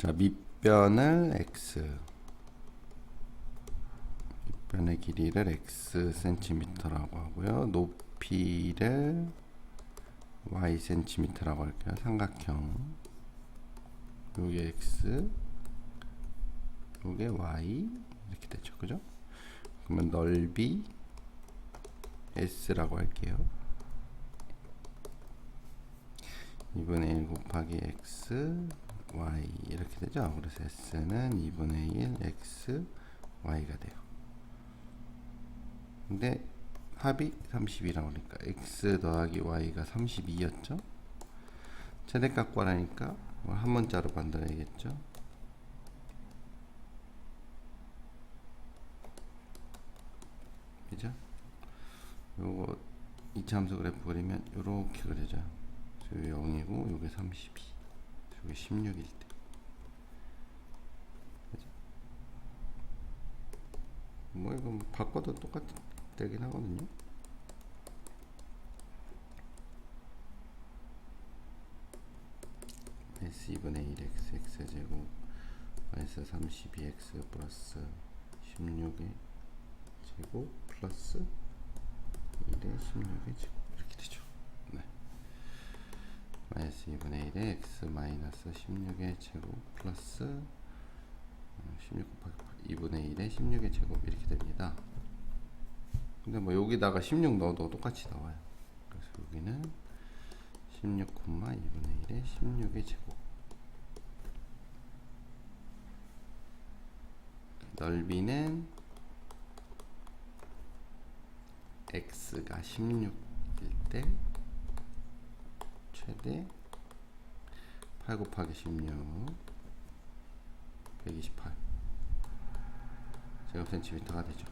자, 밑변을 x 밑변의 길이를 x 센티미터라고 하고요. 높이를 y 센티미터라고 할게요. 삼각형. 요게 x 요게 y 이렇게 되죠. 그죠? 그러면 넓이 s라고 할게요. 2분의 1 곱하기 x y 이렇게 되죠. 그래서 s는 2분의 1 x y가 돼요. 근데 합이 30이라고 하니까 x 더하기 y가 32였죠. 최대값 구하라니까 이걸 한 문자로 만들어야겠죠. 그죠? 요거 이차함수 그래프 그리면 요렇게 그려져요. 요게 0이고 요게 32 요게 16일 때? 뭐 이거 뭐 바꿔도 똑같 되긴 하거든요. S 2분의 1x x제곱 마이너스 32x 플러스 16의 제곱 플러스 1의 16의 제곱 이렇게 되죠 네. 마이너스 2분의 1의 x 마이너스 16의 제곱 플러스 어, 16 곱하기 2분의 1의 16의 제곱 이렇게 됩니다. 근데 뭐 여기다가 16 넣어도 똑같이 나와요. 그래서 여기는 16, 2분의 1의 16의 제곱. 넓이는 x가 16일 때 최대 8 곱하기 16 128 제곱 센티미터가 되죠